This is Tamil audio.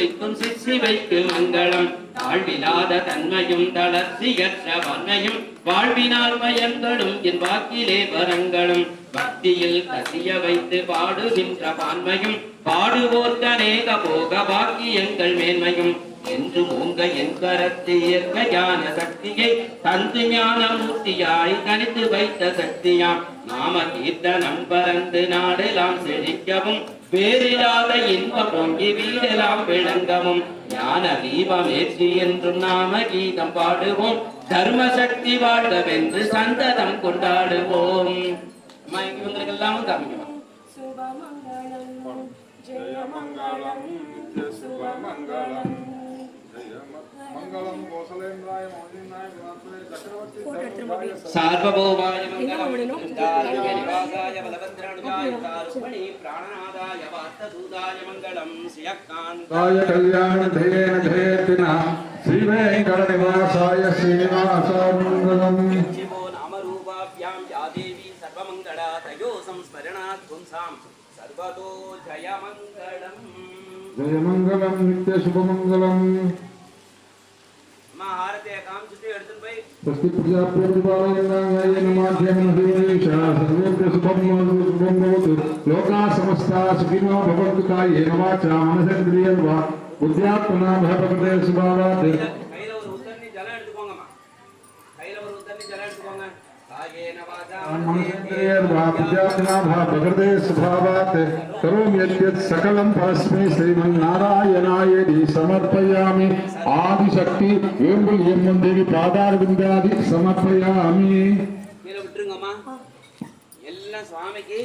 துதிக்கும் சிற்சிவைக்கு மங்களம். வாழ்விலாத தன்மையும் தளர்ச்சியற்ற வன்மையும் வாழ்வினால் பயன்களும் என் வாக்கிலே வரங்களும். பக்தியில் கசிய வைத்து பாடுகின்ற பான்மையும் பாடுவோர்க்கு அநேக போக பாக்கியங்கள் மேன்மையும். என்று மூங்க என் கரத்து இயற்க ஞான சக்தியை தந்து ஞான மூர்த்தியாய் தனித்து வைத்த சக்தியாம். நாம கீர்த்தனம் பறந்து நாடெல்லாம் செழிக்கவும் வேறில்லாத இன்ப பொங்கி வீடெல்லாம் விளங்கவும் ஞான தீபம் ஏற்றி என்றும் நாம கீதம் பாடுவோம். தர்ம சக்தி வாழ்வென்று சந்ததம் கொண்டாடுவோம். இவங்களுக்கு காமிக்கலாம் சுபமங்கலம் ஜெயமங்கலம் சுபமங்கலம். సార్వభౌమాయ మంగళం కుందాయ నివాసాయ బలభద్రాణుజాయ తారుష్మణి ప్రాణనాదాయ వార్తదూతాయ మంగళం శ్రియకాంత కాయ కళ్యాణ ధేన ధేతిన శ్రీ వెంకట నివాసాయ శ్రీనివాసామంగళం శివో నామరూపాభ్యాం యా దేవి సర్వమంగళా తయో సంస్మరణాత్ పుంసాం సర్వతో జయమంగళం జయమంగళం నిత్య శుభమంగళం అమ్మ హారతి కాం लोका समस्ता सुखिनो भवन्तु कायेन वाचा मनसेन्द्रियर्वा बुद्ध्यात्मना भवते सुभावात् கையில் ஒரு உத்தரணி ஜலம் எடுத்துக்கோங்கம்மா கையில் ஒரு உத்தரணி ஜலம் எடுத்துக்கோங்க प्रकृतेस्वभावात् करोमि यद्यत् सकलं परस्मै श्रीमन्नारायणायेति समर्पयामि ஆதிசக்தி வேம்புல் எம்மன் தேவி பாதார விந்தாதி சமர்ப்பயாமி எல்லாம் சுவாமிக்கு